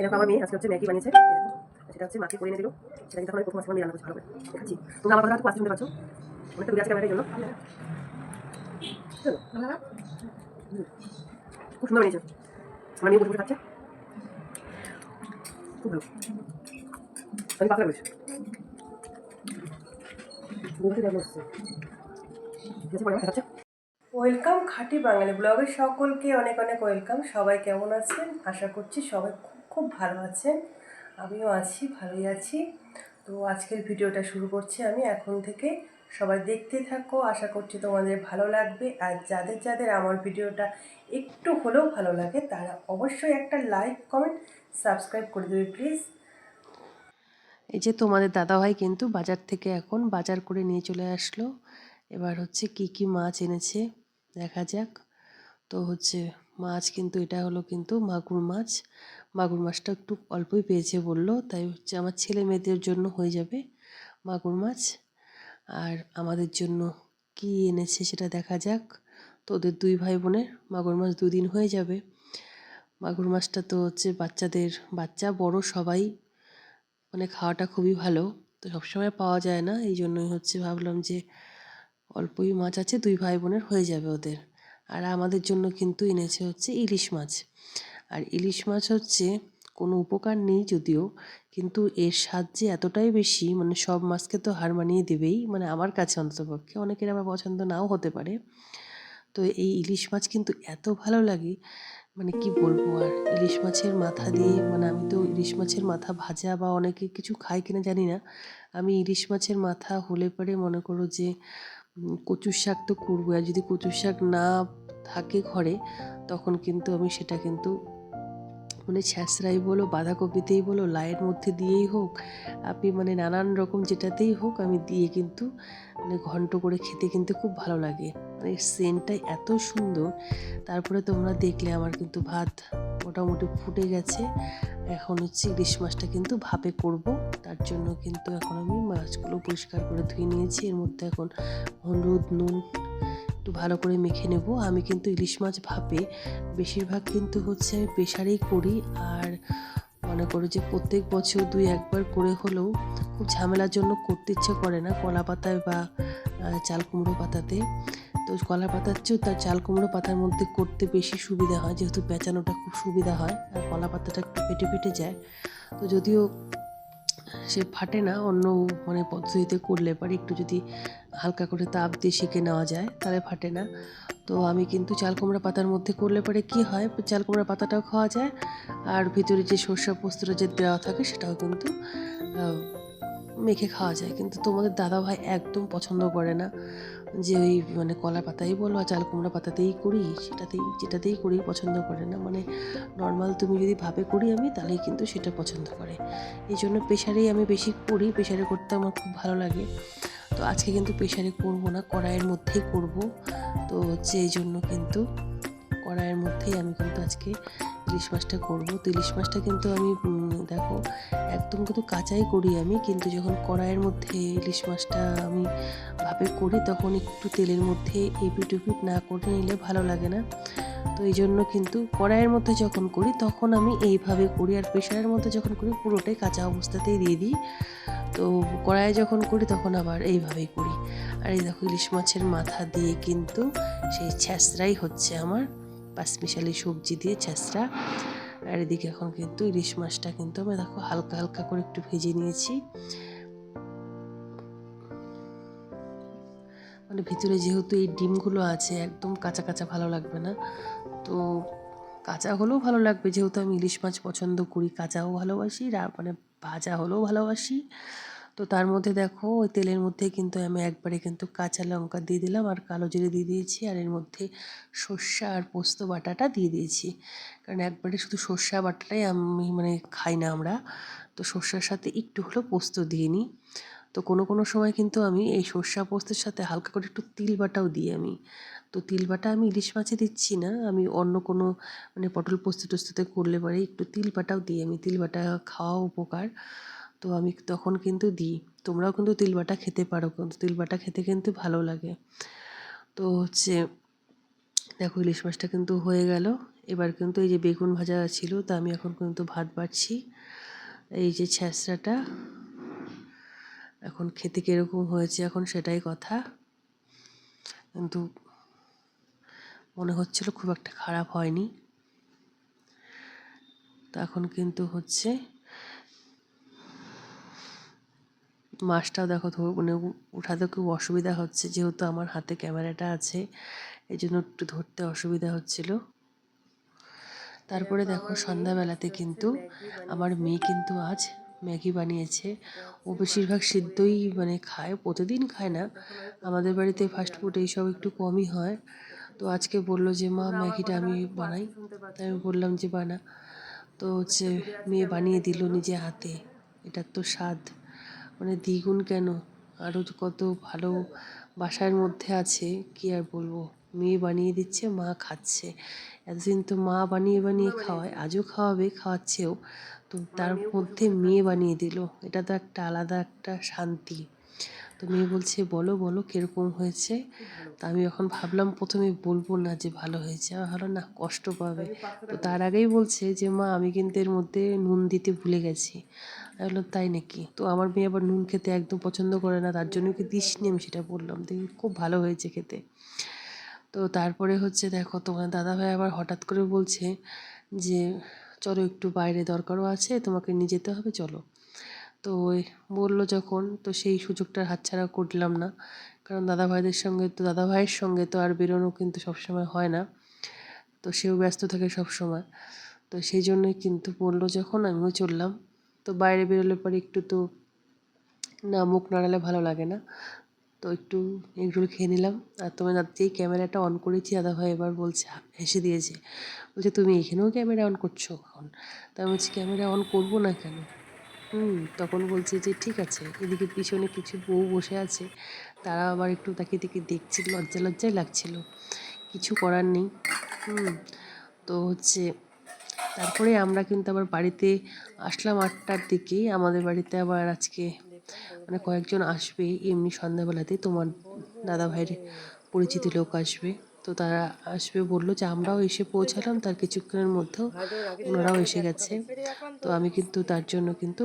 এরকম আমার মেয়ে আজকে হচ্ছে ম্যাগি বানিয়েছে। সেটা হচ্ছে মাকে করে এনে দিল। সেটা কিন্তু প্রথম আজকে রান্না করছি, ভালো করে। তোমরা আমার কথা পাচ্ছ। অনেকটা আছে। খুব সুন্দর বানিয়েছে। আমার মেয়ে বসে বসে খাচ্ছে। খুব ভালো। আমি পাতলা করেছি। ওয়েলকাম খাঁটি বাঙালি ব্লগের সকলকে অনেক অনেক ওয়েলকাম। সবাই কেমন আছেন? আশা করছি সবাই খুব ভালো আছেন আমিও আছি, ভালোই আছি। তো আজকের ভিডিওটা শুরু করছি আমি এখন থেকে। সবাই দেখতে থাকো, আশা করছি তোমাদের ভালো লাগবে। আর যাদের যাদের আমার ভিডিওটা একটু হলেও ভালো লাগে, তারা অবশ্যই একটা লাইক, কমেন্ট, সাবস্ক্রাইব করে দেবে, প্লিজ। এই যে তোমাদের দাদাভাই কিন্তু বাজার থেকে এখন বাজার করে নিয়ে চলে আসলো। এবার হচ্ছে কি কি মাছ এনেছে, দেখা যাক। তো হচ্ছে মাছ কিন্তু এটা হলো কিন্তু মাগুর মাছ। মাগুর মাছটা একটু অল্পই পেয়েছে বলল, তাই হচ্ছে আমার ছেলে মেয়েদের জন্য হয়ে যাবে মাগুর মাছ। আর আমাদের জন্য কি এনেছে সেটা দেখা যাক। তো ওদের দুই ভাই বোনের মাগুর মাছ দুদিন হয়ে যাবে। মাগুর মাছটা তো হচ্ছে বাচ্চাদের বাচ্চা, বড় সবাই। মানে খাওয়াটা খুবই ভালো, তো সবসময় পাওয়া যায় না। এই জন্যই হচ্ছে ভাবলাম যে অল্পই মাছ আছে, দুই ভাই বোনের হয়ে যাবে ওদের। আর আমাদের জন্য কিন্তু এনেছে হচ্ছে ইলিশ মাছ। আর ইলিশ মাছ হচ্ছে কোনো উপকার নেই যদিও, কিন্তু এর স্বাদ যে এতটাই বেশি মানে সব মাছকে তো হার মানিয়ে দেবেই মানে আমার কাছে অন্ততপক্ষে অনেকের আবার পছন্দ নাও হতে পারে। তো এই ইলিশ মাছ কিন্তু এত ভালো লাগে মানে কি বলব আর, ইলিশ মাছের মাথা দিয়ে মানে আমি তো ইলিশ মাছের মাথা ভাজা বা অনেকে কিছু খায় কিনা জানি না। আমি ইলিশ মাছের মাথা হলে পরে মনে করো যে কচুর শাক তো করব আর যদি কচুর শাক না থাকে ঘরে, তখন কিন্তু আমি সেটা কিন্তু মানে ছ্যাঁচড়াই বলো, বাঁধাকপিতেই বলো, লাইয়ের মধ্যে দিয়েই হোক, আপনি মানে নানান রকম যেটাতেই হোক, আমি দিয়ে কিন্তু মানে ঘন্ট করে খেতে কিন্তু খুব ভালো লাগে। মানে সেন্টটাই এত সুন্দর, তারপরে তোমরা দেখলে আমার কিন্তু ভাত মোটামুটি ফুটে গেছে। এখন হচ্ছে মাছটা কিন্তু ভাপে করব। তার জন্য কিন্তু এখন আমি মাছগুলো পরিষ্কার করে ধুয়ে নিয়েছি। এর মধ্যে এখন হলুদ, নুন একটু ভালো করে মেখে নেব। আমি কিন্তু ইলিশ মাছ ভাপে বেশিরভাগ কিন্তু হচ্ছে আমি প্রেশারেই করি। আর মনে করো যে প্রত্যেক বছর দুই একবার করে হলেও খুব ঝামেলার জন্য করতে ইচ্ছে করে না কলা পাতায় বা চাল কুমড়ো পাতাতে। তো কলা পাতার চেয়েও তার চাল কুমড়ো পাতার মধ্যে করতে বেশি সুবিধা হয়। যেহেতু পেঁচানোটা খুব সুবিধা হয় আর কলা পাতাটা একটু ফেটে ফেটে যায়। তো যদিও সে ফাটে না, অন্য মানে পদ্ধতিতে করলে পারে। একটু যদি হালকা করে তাপ দিয়ে সেঁকে নেওয়া যায়, তাহলে ফাটে না। তো আমি কিন্তু চাল কুমড়া পাতার মধ্যে করলে পরে কি হয়? চাল কুমড়া পাতাটাও খাওয়া যায়, আর ভিতরে যে সর্ষা পোস্তটা যে দেওয়া থাকে, সেটাও কিন্তু মেখে খাওয়া যায়। কিন্তু তোমাদের দাদা ভাই একদম পছন্দ করে না। যে ওই মানে কলা পাতাই বলো আর চাল কুমড়া পাতাতেই করি, সেটাতেই, যেটাতেই করি পছন্দ করে না। মানে নর্মাল তুমি যদি ভাবে করি আমি, তাহলেই কিন্তু সেটা পছন্দ করে। এই জন্য প্রেশারেই আমি বেশি করি প্রেশারে করতে আমার খুব ভালো লাগে। তো আজকে কিন্তু প্রেশারে করব না, কড়াইয়ের মধ্যেই করব। তো হচ্ছে এই জন্য কিন্তু কড়াইয়ের মধ্যেই আমি কিন্তু আজকে ইলিশ মাছটা করব। তো ইলিশ মাছটা কিন্তু আমি দেখো, একদম কিন্তু কাঁচাই করি আমি, কিন্তু যখন কড়াইয়ের মধ্যে ইলিশ মাছটা আমি ভাবে করি, তখন একটু তেলের মধ্যে এপিট উপিট না করে নিলে ভালো লাগে না। তো এই জন্য কিন্তু কড়াইয়ের মধ্যে যখন করি, তখন আমি এইভাবে করি, আর প্রেশারের মধ্যে যখন করি, পুরোটাই কাঁচা অবস্থাতেই দিয়ে দিই। তো কড়াইয়ে যখন করি, তখন আবার এইভাবেই করি। আর এই দেখো, ইলিশ মাছের মাথা দিয়ে কিন্তু সেই ছ্যাঁচড়াই হচ্ছে আমার। পাঁচমিশালি সবজি দিয়ে ছ্যাঁচড়া আর এদিকে এখন কিন্তু ইলিশ মাছটা কিন্তু আমি দেখো হালকা হালকা করে একটু ভেজে নিয়েছি। মানে ভিতরে যেহেতু এই ডিমগুলো আছে, একদম কাঁচা কাঁচা ভালো লাগবে না। তো কাঁচা হলেও ভালো লাগবে, যেহেতু আমি ইলিশ মাছ পছন্দ করি, কাঁচাও ভালোবাসি মানে ভাজা হলেও ভালোবাসি। তো তার মধ্যে দেখো, ওই তেলের মধ্যে কিন্তু আমি একবারে কিন্তু কাঁচা লঙ্কা দিয়ে দিলাম আর কালো জিরে দিয়ে দিয়েছি আর এর মধ্যে সর্ষা আর পোস্ত বাটাটা দিয়ে দিয়েছি। কারণ একবারে শুধু সর্ষা বাটাটাই আমি মানে খাই না আমরা। তো সর্ষার সাথে একটু হলেও পোস্ত দিয়ে নিই। তো কোনো কোনো সময় কিন্তু আমি এই সর্ষা পোস্তের সাথে হালকা করে একটু তিল বাটাও দিই আমি। তো তিল বাটা আমি ইলিশ মাছে দিচ্ছি না, আমি অন্য কোনো মানে পটল পোস্ত টোস্ততে করলে পরে একটু তিল বাটাও দিই আমি। তিল বাটা খাওয়াও উপকার। তো আমি তখন কিন্তু দিই। তোমরাও কিন্তু তিল বাটা খেতে পারো, কিন্তু তিল বাটা খেতে কিন্তু ভালো লাগে। তো হচ্ছে, দেখো ইলিশ মাছটা কিন্তু হয়ে গেল। এবার কিন্তু এই যে বেগুন ভাজা ছিল, তা আমি এখন কিন্তু ভাত বাড়ছি এই যে ছ্যাঁচড়াটা, এখন খেতে কীরকম হয়েছে এখন সেটাই কথা। কিন্তু মনে হচ্ছিল খুব একটা খারাপ হয়নি। তো এখন কিন্তু হচ্ছে মাছটাও দেখো মানে উঠাতে খুব অসুবিধা হচ্ছে, যেহেতু আমার হাতে ক্যামেরাটা আছে এই জন্য একটু ধরতে অসুবিধা হচ্ছিল। তারপরে দেখো সন্ধ্যাবেলাতে কিন্তু আমার মেয়ে কিন্তু আজ ম্যাগি বানিয়েছে। ও বেশিরভাগ সিদ্ধই মানে খায়, প্রতিদিন খায় না। আমাদের বাড়িতে ফাস্ট ফুড এইসব একটু কমই হয়। তো আজকে বলল যে, মা, ম্যাগিটা আমি বানাই। তাই আমি বললাম যে, বানা। তো হচ্ছে মেয়ে বানিয়ে দিল নিজে হাতে। এটার তো স্বাদ। মানে দ্বিগুণ কেন? আরও কত ভালো বাসার মধ্যে আছে, কি আর বলব? মেয়ে বানিয়ে দিচ্ছে, মা খাচ্ছে। এতদিন তো মা বানিয়ে বানিয়ে খাওয়ায়, আজও খাওয়াবে, খাওয়াচ্ছেও। তো তার মধ্যে মেয়ে বানিয়ে দিল। এটা তো একটা আলাদা একটা শান্তি। তো মেয়ে বলছে, বলো বলো, কীরকম হয়েছে? তা আমি এখন ভাবলাম, প্রথমে বলব না যে ভালো হয়েছে। আমার ভালো না, কষ্ট পাবে। তো তার আগেই বলছে যে, মা, আমি কিন্তু এর মধ্যে নুন দিতে ভুলে গেছি। বললাম, তাই নাকি? তো আমার মেয়ে আবার নুন খেতে একদম পছন্দ করে না, তার জন্য কি দিসনি আমি সেটা বললাম। দেখি, খুব ভালো হয়েছে খেতে। তো তারপরে হচ্ছে দেখো, তোমার দাদাভাই আবার হঠাৎ করে বলছে যে, চলো একটু বাইরে দরকারও আছে, তোমাকে নিয়ে যেতে হবে, চলো। তো বলল যখন, তো সেই সুযোগটা হাতছাড়া করলাম না। কারণ দাদা ভাইদের সঙ্গে তো দাদা ভাইয়ের সঙ্গে তো আর বেরোনো কিন্তু সবসময় হয় না। তো সেও ব্যস্ত থাকে সব সময় তো সেই জন্যই কিন্তু বলল যখন, আমিও চললাম। তো বাইরে বেরোলে পরে একটু তো, না, মুখ নাড়ালে ভালো লাগে না। তো একটু এগরোল খেয়ে নিলাম। আর তোমার যেই ক্যামেরাটা অন করেছি, দাদা ভাই এবার বলছে, হেসে দিয়েছে। বলছে, তুমি এখানেও ক্যামেরা অন করছ? এখন। তা আমি বলছি, ক্যামেরা অন করব না কেন? হুম, তখন বলছে যে, ঠিক আছে। এদিকে পিছনে কিছু বউ বসে আছে। তারা আবার একটু তাকে দেখে দেখছে লজ্জা লজ্জাই লাগছিল। কিছু করার নেই। হুম, তো হচ্ছে তারপরে আমরা কিন্তু আবার বাড়িতে আসলাম আটটার দিকেই। আমাদের বাড়িতে আবার আজকে মানে কয়েকজন আসবে এমনি সন্ধ্যাবেলাতে। তোমার দাদা ভাইয়ের পরিচিত লোক আসবে। তো তারা আসবে বলল যে, আমরাও এসে পৌঁছালাম। তার কিছুক্ষণের মধ্যেও ওনারাও এসে গেছে। তো আমি কিন্তু তার জন্য কিন্তু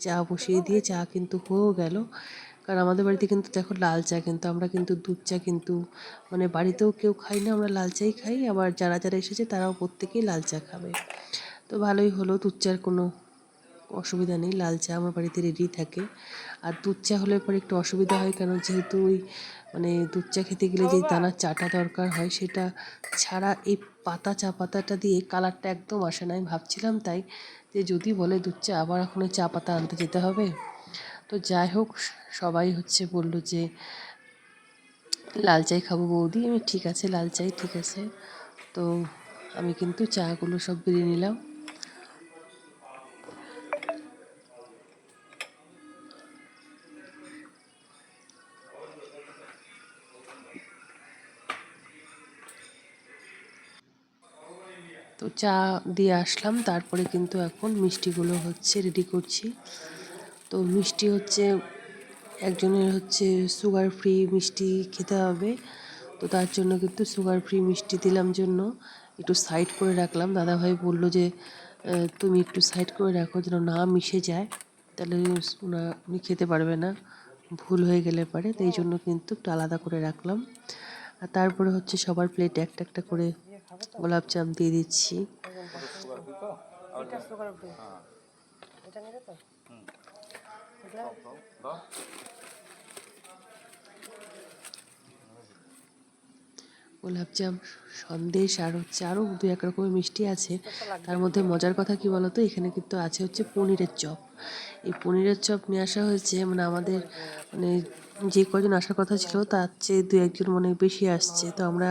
চা বসিয়ে দিয়ে, চা কিন্তু হয়েও গেল। কারণ আমাদের বাড়িতে কিন্তু দেখো লাল চা কিন্তু, আমরা কিন্তু দুধ চা কিন্তু মানে বাড়িতেও কেউ খাই না, আমরা লাল চাই খাই, আবার যারা যারা এসেছে তারাও প্রত্যেকেই লাল চা খাবে। তো ভালোই হলো, দুধ চার কোনো অসুবিধা নেই, লাল চা আমার বাড়িতে রেডি থাকে। আর দুধ চা হলে পরে একটু অসুবিধা হয় কেন যেহেতু ওই মানে দুধ চা খেতে গেলে যে দানার চাটা দরকার হয়, সেটা ছাড়া এই পাতা চা পাতাটা দিয়ে কালারটা একদম আসে না। আমি ভাবছিলাম তাই যে যদি বলে দুধ চা, আবার এখন চা পাতা আনতে যেতে হবে? তো যাই হোক, সবাই হচ্ছে বলল যে, লাল চাই খাব বৌদি। আমি ঠিক আছে, লাল চাই ঠিক আছে। তো আমি কিন্তু চাগুলো সব বেরিয়ে নিলাম। তো চা দিয়ে আসলাম। তারপরে কিন্তু এখন মিষ্টিগুলো হচ্ছে রেডি করছি। তো মিষ্টি হচ্ছে একজনের হচ্ছে সুগার ফ্রি মিষ্টি খেতে হবে। তো তার জন্য কিন্তু সুগার ফ্রি মিষ্টি দিলাম জন্য। একটু সাইড করে রাখলাম। দাদাভাই বলল যে তুমি একটু সাইড করে রাখো যেন না মিশে যায়। তাহলে ওনা উনি খেতে পারবে না। ভুল হয়ে গেলে পারে। তাই জন্য কিন্তু একটু আলাদা করে রাখলাম। আর তারপরে হচ্ছে সবার প্লেটে একটা একটা করে গোলাপ জাম দিয়ে দিচ্ছি। এটা সুগার ফ্রি এটা নেবে তো গোলাপজাম সন্দেশ আর হচ্ছে আরও দু এক রকমের মিষ্টি আছে। তার মধ্যে মজার কথা কি বলতো? এখানে কিন্তু আছে হচ্ছে পনিরের চপ। এই পনিরের চপ নিয়ে আসা হয়েছে মানে আমাদের মানে যে কজন আসার কথা ছিল তার চেয়ে দু একজন মানে বেশি আসছে। তো আমরা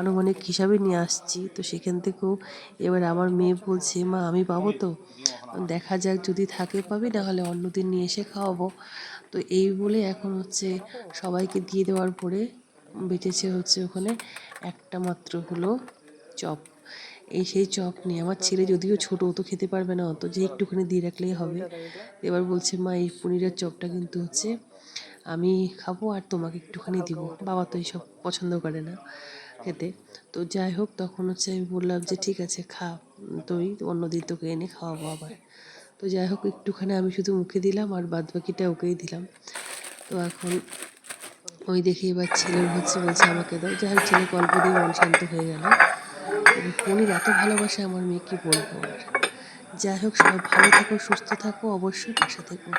আনুমানিক হিসাবে নিয়ে আসছি। তো সেখান থেকেও এবার আমার মেয়ে বলছে মা আমি পাবো তো? দেখা যাক যদি থাকে পাবি না হলে অন্যদিন নিয়ে এসে খাওয়াবো। তো এই বলে এখন হচ্ছে সবাইকে দিয়ে দেওয়ার পরে বেঁচেছে হচ্ছে ওখানে। একটা মাত্র হলো চপ। এই সেই চপ নিয়ে আমার ছেলে যদিও ছোট তো খেতে পারবে না, অত যে একটুখানি দিয়ে রাখলেই হবে। এবার বলছে, মা, এই পনিরের চপটা কিন্তু হচ্ছে আমি খাব আর তোমাকে একটুখানি দিব। বাবা তো এইসব পছন্দ করে না খেতে। তো যাই হোক, তখন হচ্ছে আমি বললাম যে, ঠিক আছে, খা। তুই অন্যদিন তোকে এনে খাওয়াবো আবার। তো যাই হোক, একটুখানি আমি শুধু মুখে দিলাম আর বাদ বাকিটা ওকেই দিলাম। তো এখন ওই দেখে এবার ছেলে হচ্ছে বলছে আমাকে দাও। যাই হোক ছেলে গল্প দিয়ে মন শান্ত হয়ে গেল। ফোনের এত ভালোবাসে, আমার মেয়ে কি বলব আর? যাই হোক, সবাই ভালো থাকো, সুস্থ থাকো, অবশ্যই পাশে থেকো।